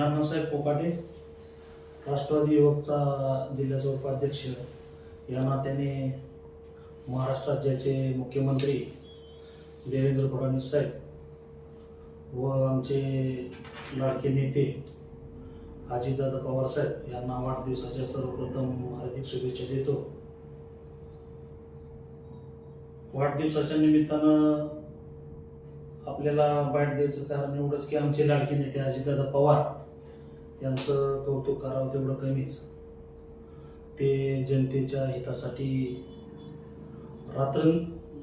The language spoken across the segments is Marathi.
नमस्कार अण्णासाहेब कोकाटे राष्ट्रवादी युवकचा जिल्ह्याचा उपाध्यक्ष या नात्याने महाराष्ट्र राज्याचे मुख्यमंत्री देवेंद्र फडणवीस साहेब व आमचे लाडके नेते अजितदादा पवार साहेब यांना वाढदिवसाच्या सर्वप्रथम हार्दिक शुभेच्छा देतो. वाढदिवसाच्या निमित्तानं आपल्याला बाईट द्यायचं कारण एवढंच की आमचे लाडके नेते अजितदादा पवार यांचं कौतुक करावं तेवढं कमीच. ते जनतेच्या हितासाठी रात्र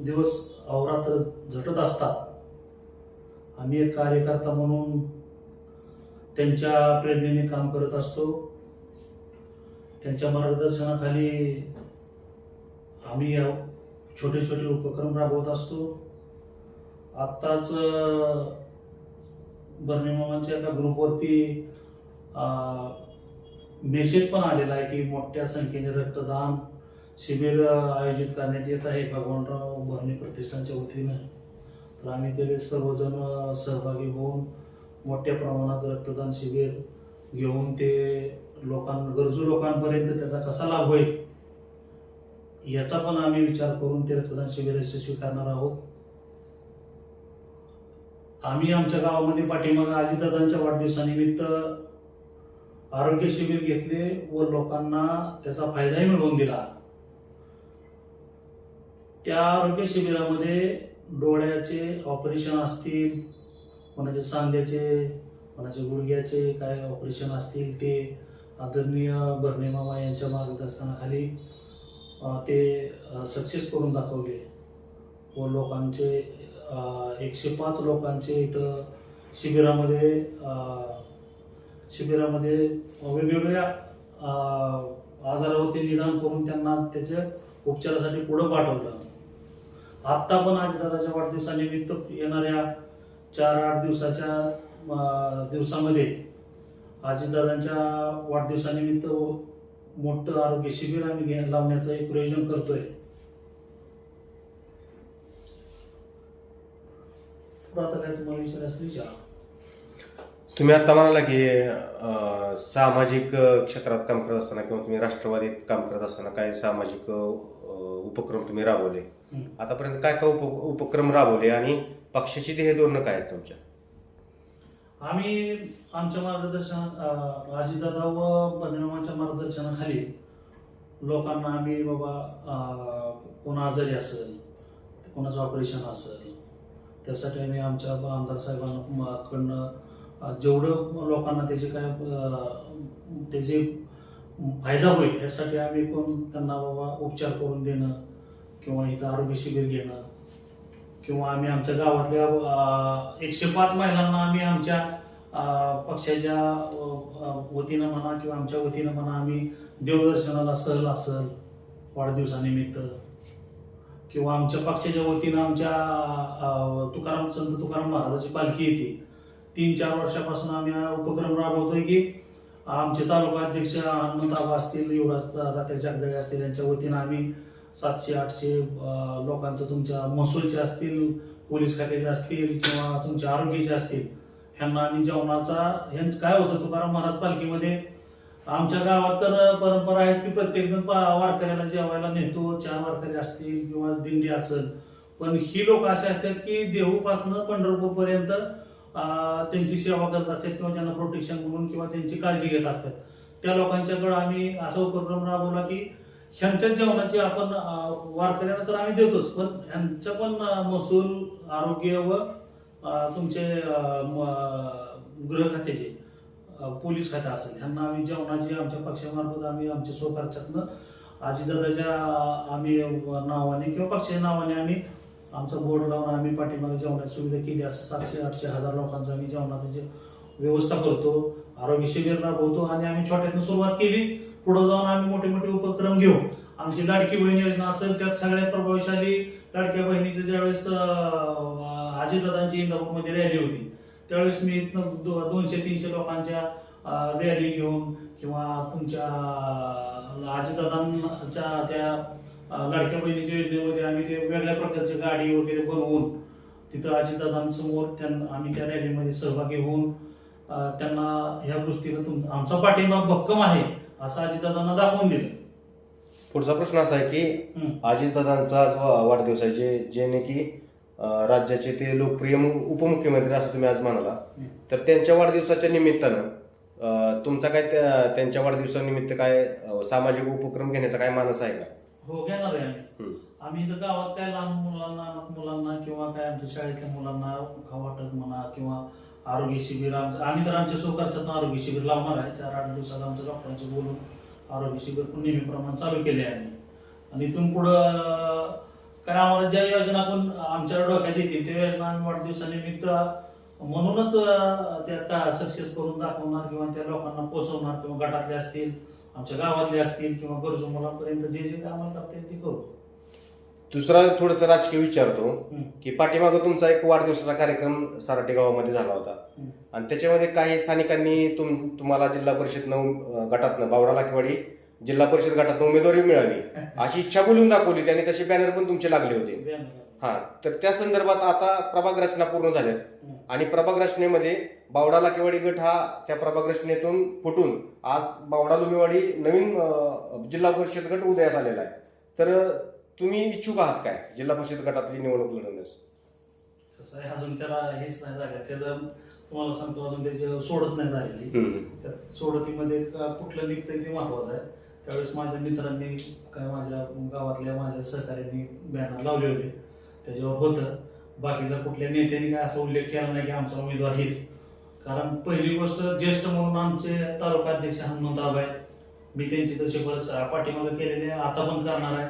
दिवस अवरात्र झटत असतात. आम्ही एक कार्यकर्ता म्हणून त्यांच्या प्रेरणेने काम करत असतो. त्यांच्या मार्गदर्शनाखाली आम्ही या छोटे छोटे उपक्रम राबवत असतो. आत्ताच बर्निमामांच्या एका ग्रुपवरती मेसेज पण आलेला आहे की मोठ्या संख्येने रक्तदान शिबिर आयोजित करण्यात येत आहे. भगवानराव भरणे प्रतिष्ठानच्या वतीनं. तर आम्ही ते सर्वजण सहभागी होऊन मोठ्या प्रमाणात रक्तदान शिबिर घेऊन ते लोकां गरजू लोकांपर्यंत त्याचा कसा लाभ होईल याचा पण आम्ही विचार करून ते रक्तदान शिबिर यशस्वी करणार आहोत. आम्ही आमच्या गावामध्ये पाठीमागं अजितदादांच्या वाढदिवसानिमित्त आरोग्य शिबिर घेतले व लोकांना त्याचा फायदाही मिळवून दिला. त्या आरोग्य शिबिरामध्ये डोळ्याचे ऑपरेशन असतील कोणाचे सांध्याचे कोणाचे गुडघ्याचे काय ऑपरेशन असतील ते आदरणीय भरणे मामा यांच्या मार्गदर्शनाखाली ते सक्सेस करून दाखवले व लोकांचे एकशे पाच लोकांचे इथं शिबिरामध्ये शिबिरामध्ये वेगवेगळ्या आजारावरती निदान करून त्यांना त्याच्या उपचारासाठी पुढं पाठवलं. आत्ता पण आज दादाच्या वाढदिवसानिमित्त येणाऱ्या चार आठ दिवसाच्या दिवसामध्ये आजीदादांच्या वाढदिवसानिमित्त मोठं आरोग्य शिबिर आम्ही घे- लावण्याचं एक प्रयोजन करतोय. पुढं आता काय तुम्हाला विचार असले विचारा. तुम्ही आता म्हणाला की अं, सामाजिक अं, क्षेत्रात काम करत असताना किंवा तुम्ही राष्ट्रवादीत काम करत असताना काही सामाजिक अं, उपक्रम तुम्ही राबवले. आतापर्यंत काय काय उप उपक्रम राबवले आणि पक्षाची ध्येय धोरणं काय आहेत तुमच्या आम्ही आमच्या मार्गदर्शन अजितदादा व परिणामाच्या मार्गदर्शनाखाली लोकांना आम्ही बाबा अं, कोण आजारी असेल कोणाचं ऑपरेशन असेल त्यासाठी आम्ही आमच्या आमदार साहेबांकडनं जेवढं लोकांना त्याचे काय त्याचे फायदा होईल यासाठी आम्ही कोण त्यांना बाबा उपचार करून देणं किंवा इथं आरोग्य शिबिर घेणं किंवा आम्ही आमच्या गावातल्या एकशे पाच महिलांना आम्ही आमच्या पक्षाच्या वतीनं म्हणा किंवा आमच्या वतीनं म्हणा आम्ही देवदर्शनाला सहल असल वाढदिवसानिमित्त. किंवा आमच्या पक्षाच्या वतीनं आमच्या तुकाराम संत तुकाराम महाराजाची पालखी येते. तीन चार वर्षापासून आम्ही हा उपक्रम राबवतोय की आमचे तालुका अध्यक्ष हनुमंताबा असतील युवराज तात्या जगदळे असतील यांच्या वतीनं आम्ही सातशे आठशे लोकांचं तुमच्या महसूलचे असतील पोलीस खात्याचे असतील किंवा तुमच्या आरोग्याचे असतील ह्यांना आम्ही जेवणाचा ह्यांचं काय होतं तुकाराम महाराज पालखीमध्ये आमच्या गावात तर परंपरा आहे की प्रत्येकजण पा- वारकऱ्याला जेवायला नेतो चार वारकरी असतील किंवा दिंडी असेल पण ही लोक असे असतात की देहूपासनं पंढरपूरपर्यंत त्यांची सेवा करत असतात किंवा त्यांना प्रोटेक्शन म्हणून किंवा त्यांची काळजी घेत असतात. त्या लोकांच्याकडं आम्ही असा उपक्रम राबवला की ह्यांच्या जेवणाची आपण वारकऱ्यांना तर आम्ही देतोच पण ह्यांचं पण महसूल आरोग्य व तुमचे म- गृह खात्याचे पोलीस खाते असेल ह्यांना आम्ही जेवणाची आमच्या पक्षामार्फत आम्ही आमच्या स्वखर्चातनं आजीदादाच्या आम्ही नावाने किंवा पक्षाच्या नावाने आम्ही आमचा बोर्ड लावून आम्ही पाठीमागे जेवणाची सुविधा केली असं सातशे आठशे हजार लोकांचं आम्ही जेवणाची जे व्यवस्था करतो आरोग्य शिबिर राबवतो आणि आम्ही छोट्यातून सुरुवात केली. पुढे जाऊन आम्ही मोठे मोठे उपक्रम घेऊ. आमची लाडकी बहीण योजना असेल त्यात सगळ्यात प्रभावशाली लाडक्या बहिणीचं ज्यावेळेस आजीदादांची अजितदादांची इंदापूरमध्ये रॅली होती त्यावेळेस मी इथनं दोनशे तीनशे लोकांच्या रॅली घेऊन किंवा तुमच्या आजीदादांच्या त्या लाडक्या बहिणीच्या योजनेमध्ये आम्ही ते वेगळ्या प्रकारची गाडी वगैरे बनवून तिथं अजितदादांसमोर त्यांना आम्ही त्या रॅलीमध्ये सहभागी होऊन त्यांना ह्या गोष्टीला तुम आमचा पाठिंबा भक्कम आहे असं अजितदादांना दाखवून दिलं पुढचा प्रश्न असा आहे की. अजितदादांचा वाढदिवस आहे जे जेणे की राज्याचे ते लोकप्रिय उपमुख्यमंत्री असं तुम्ही आज म्हणाला. तर त्यांच्या वाढदिवसाच्या निमित्तानं तुमचा काय त्या- त्यांच्या वाढदिवसानिमित्त काय सामाजिक उपक्रम घेण्याचा काय मानस आहे का हो घेणार आहे आम्ही. आम्ही इथं गावात काय लहान मुलांना अनाथ मुलांना किंवा काय आमच्या शाळेतल्या मुलांना खावाटक म्हणा किंवा आरोग्य शिबिर आम्ही तर आमच्या सहकार्यातून आरोग्य शिबिर लावणार आहे. चार आठ दिवसात आमच्या डॉक्टरांचे बोलून आरोग्य शिबिर पण नेहमीप्रमाणे चालू केले आहे आम्ही. आणि इथून पुढं काय आम्हाला ज्या योजना पण आमच्या डोक्यात येतील त्या योजना आम्ही वाढदिवसानिमित्त म्हणूनच त्या सक्सेस करून दाखवणार किंवा त्या लोकांना पोहोचवणार किंवा गटातले असतील आमच्या गावातले असतील किंवा गरजू मुलांपर्यंत जे जे करता येईल ते करू दुसरा थोडस राजकीय विचारतो. की पाठीमागं तुमचा एक वाढदिवसाचा कार्यक्रम साराटे गावामध्ये झाला होता. आणि त्याच्यामध्ये काही स्थानिकांनी तुम तुम्हाला जिल्हा परिषद गटातनं बावडा लाखेवाडी जिल्हा परिषद गटातनं उमेदवारी मिळावी अशी इच्छा बोलून दाखवली त्यांनी तसे बॅनर पण तुमचे लागले होते. हा तर त्या संदर्भात आता प्रभाग रचना पूर्ण हम्म. आणि प्रभाग रचनेमध्ये बावडा लाखेवाडी गट हा त्या प्रभाग रचनेतून फुटून आज बावडा लुमेवाडी नवीन जिल्हा परिषद गट उदयास आलेला आहे. तर तुम्ही इच्छुक आहात काय जिल्हा परिषद गटातली निवडणूक लढवण्यास? कसं आहे अजून त्याला हेच नाही झालं त्याचं तुम्हाला सांगतो अजून त्याची सोडत नाही झालेली. त्या सोडतीमध्ये का- कुठलं निघतंय ते महत्वाचं आहे. त्यावेळेस माझ्या मित्रांनी काय माझ्या गावातल्या माझ्या सहकार्यांनी बॅनर लावले होते. त्याच्यावर होतं. बाकीचा कुठल्या नेत्यांनी काय असा उल्लेख केला नाही की आमचा उमेदवार हेच. कारण पहिली गोष्ट ज्येष्ठ म्हणून आमचे तालुका अध्यक्ष हनुमंत आहेत. मी त्यांची तशी बरंच पाठीमागे केलेले आता पण करणार आहे.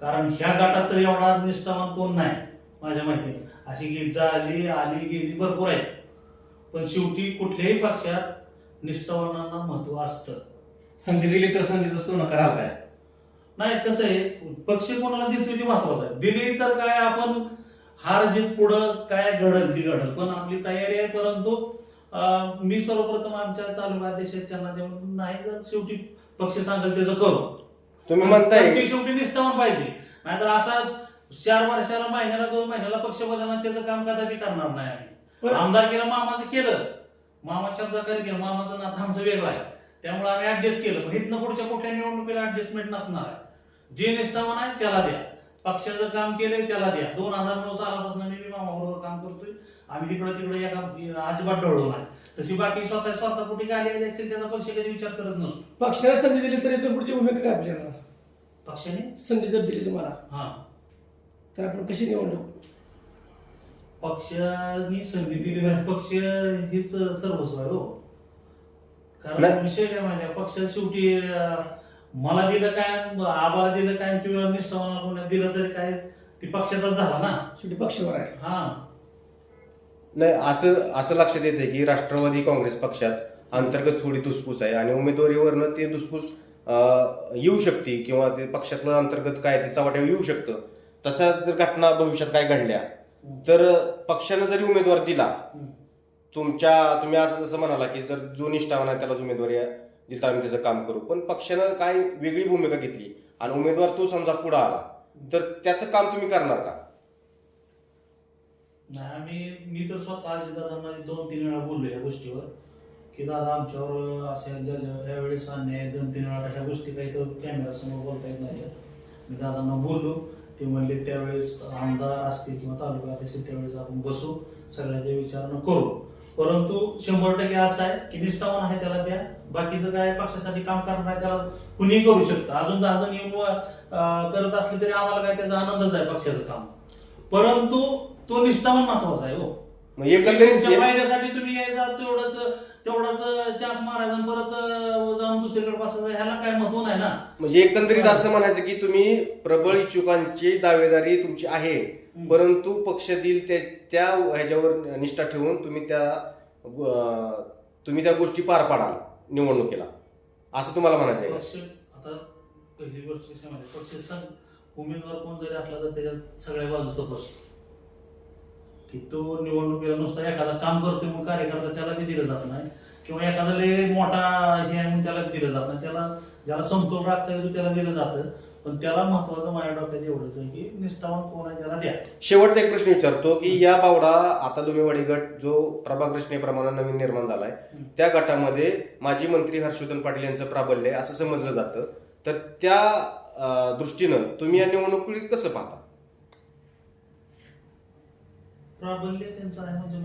कारण ह्या गटात तर एवढा निष्ठावान कोण नाही माझ्या माहितीत. अशी गीत झाली आली गेली भरपूर आहेत. पण शेवटी कुठल्याही पक्षात निष्ठावानांना महत्त्व असतं. संधी दिली तर संधीचं सोनं करावं काय? नाही कसं आहे पक्ष कोणाला देतोय ते महत्वाचं आहे. दिली तर काय आपण हार जीत पुढं काय घडल ती घडल. पण आपली तयारी आहे परंतु मी सर्वप्रथम आमच्या तालुका अध्यक्ष आहेत त्यांना देऊन नाही तर शेवटी पक्ष सांगेल त्याचं करू. तुम्ही म्हणताय. ती शेवटी निष्ठावान पाहिजे. नाहीतर असा चार वर्षाला महिन्याला दोन महिन्याला पक्ष बदलणार त्याचं काम कदापि करणार नाही आम्ही. आमदार केलं मामाचं केलं. मामा शब्दाकारी केलं मामाचं नातं आमचं वेगळं आहे. त्यामुळे आम्ही ऍडजस्ट केलं. पण इथनं पुढच्या कुठल्या निवडणुकीला ऍडजस्टमेंट नसणार आहे. जे निष्ठावान आहे त्याला द्या. पक्षाचं काम केलंय त्याला द्या. दोन हजार नऊ सालापासून मी मामा बरोबर काम करतोय. आम्ही इकडं तिकडे एका अजिबात ढळलो नाही. तशी बाकी स्वतः स्वतः कुठे गाली असतील त्याचा पक्ष कधी विचार करत नसतो. पक्षाला संधी दिली तर इथून पुढची भूमिका काय आपली राहणार? पक्षाने? संधी जर दिली तुम्हाला हा. तर आपण कशी निवडणूक? पक्षाने संधी दिली नाही. पक्ष हेच सर्वस्व आहे हो. कारण नाही. विषय काय माहिती पक्ष शेवटी अं, मला दिलं काय आबाला दिलं काय किंवा निष्ठावाना कोणी दिलं तरी काय ती पक्षाचाच झाला ना. शेवटी पक्षावर आहे. हा. नाही असं असं लक्षात येते की राष्ट्रवादी काँग्रेस पक्षात अंतर्गत थोडी दुसपूस आहे आणि उमेदवारीवरनं ते दुसपूस अं, येऊ शकते किंवा ते पक्षातलं अंतर्गत काय ते चव्हाट्यावर येऊ शकतं. तसा जर घटना भविष्यात काय घडल्या तर पक्षानं जरी उमेदवार दिला तुमच्या तुम्ही आज जसं म्हणाला की जर जो निष्ठावान आहे त्यालाच उमेदवारी दिली तर आम्ही त्याचं काम करू. पण पक्षानं काय वेगळी भूमिका घेतली आणि उमेदवार तो समजा पुढे आला तर त्याचं काम तुम्ही करणार का? नाही आम्ही मी तर स्वतः दादांना दोन तीन वेळा बोललो या गोष्टीवर की दादा आमच्यावर असे यावेळेस अन्याय दोन तीन वेळा ह्या गोष्टी काही तर कॅमेरा समोर बोलता येत नाही. मी दादांना बोललो ते म्हणले त्यावेळेस आमदार असतील किंवा तालुका असतील त्यावेळेस आपण बसू सगळ्याच्या विचारणं करू. परंतु शंभर टक्के असं आहे की निष्ठावान आहे त्याला द्या बाकीचं काय पक्षासाठी काम करणार आहे त्याला कुणीही करू शकतं. अजून दहा जण येऊन करत असले तरी आम्हाला काय त्याचा आनंदच आहे पक्षाचं काम. परंतु तो निष्ठावान महत्त्वाचा आहे हो. एकंदरीत फायद्यासाठी तुम्ही यायचा तेवढंच तेवढाच चान्स मारायचा आणि परत जाऊन दुसरीकडे बसायचं. ह्याला काय महत्त्व नाही ना? म्हणजे एकंदरीत असं म्हणायचं की तुम्ही प्रबळ इच्छुकांची दावेदारी तुमची आहे. परंतु पक्ष देईल त्या त्या ह्याच्यावर निष्ठा ठेवून तुम्ही त्या अं, तुम्ही त्या गोष्टी पार पाडाल निवडणुकीला. असं तुम्हाला म्हणायचं आहे? पक्ष आता पहिली गोष्ट कशी माहिती आहे? पक्ष संघ उमेदवार कोण जरी असला तर त्याच्यात सगळ्या बाजूच बसतो की तो निवडणुकीला नुसता एखादा काम करतोय मग कार्यकर्ता त्याला बी दिलं जात नाही. किंवा एखादा लय मोठा हे आहे म्हणून त्याला दिलं जात नाही. त्याला ज्याला समतोल राखता येतो त्याला दिलं जातं. पण त्याला महत्वाचं माझ्या डोक्यात एवढंच आहे की निष्ठावान कोण आहे त्याला द्या. शेवटचा एक प्रश्न विचारतो की या बावडा आता दुमेवाडी गट जो प्रभाग रचनेप्रमाणे नवीन निर्माण झालाय. त्या गटामध्ये माजी मंत्री हर्षवर्धन पाटील यांचं प्राबल्य असं समजलं जातं. तर त्या दृष्टीनं तुम्ही या निवडणुकीत कसं पाहता? प्राबल्य त्यांचं आहे म्हणजे.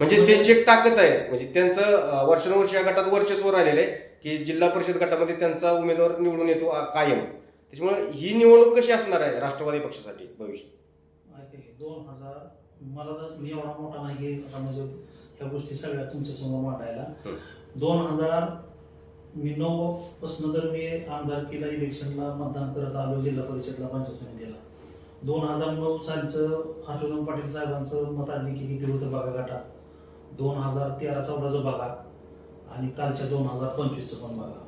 म्हणजे त्यांची एक ताकद आहे. म्हणजे त्यांचं अं, वर्षानुवर्ष या गटात वर्चस्व राहिलेलं आहे की जिल्हा परिषद गटामध्ये त्यांचा उमेदवार निवडून येतो कायम. त्याच्यामुळे ही निवडणूक कशी असणार आहे राष्ट्रवादी पक्षासाठी भविष्य ऐका दोन हजार मला तर मी एवढा मोठा नाही की आता म्हणजे ह्या गोष्टी सगळ्या तुमच्यासमोर मांडायला. हं. दोन हजार मी नऊ पासून तर मी आमदारकीला इलेक्शनला मतदान करत आलो जिल्हा परिषदला पंचायत समितीला. दोन हजार नऊ सालचं हर्षवर्धन पाटील साहेबांचं मताधिकी किती होतं बघा गटात? दोन हजार तेरा चौदाचं बघा आणि कालच्या दोन हजार पंचवीसचं पण बघा.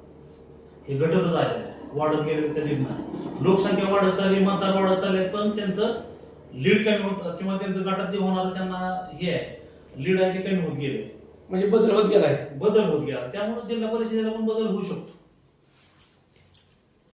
हे आलेलं आहे. वाढत गेले कधीच नाही. लोकसंख्या वाढत चालली मतदार वाढत चालले पण त्यांचं लीड कमी होत किंवा त्यांचं गटात जे होणार त्यांना हे आहे. लीड आहे ते कमी होत गेले. म्हणजे बदल होत गेलाय. बदल होत गेला. त्यामुळे जिल्हा परिषदेला पण बदल होऊ शकतो.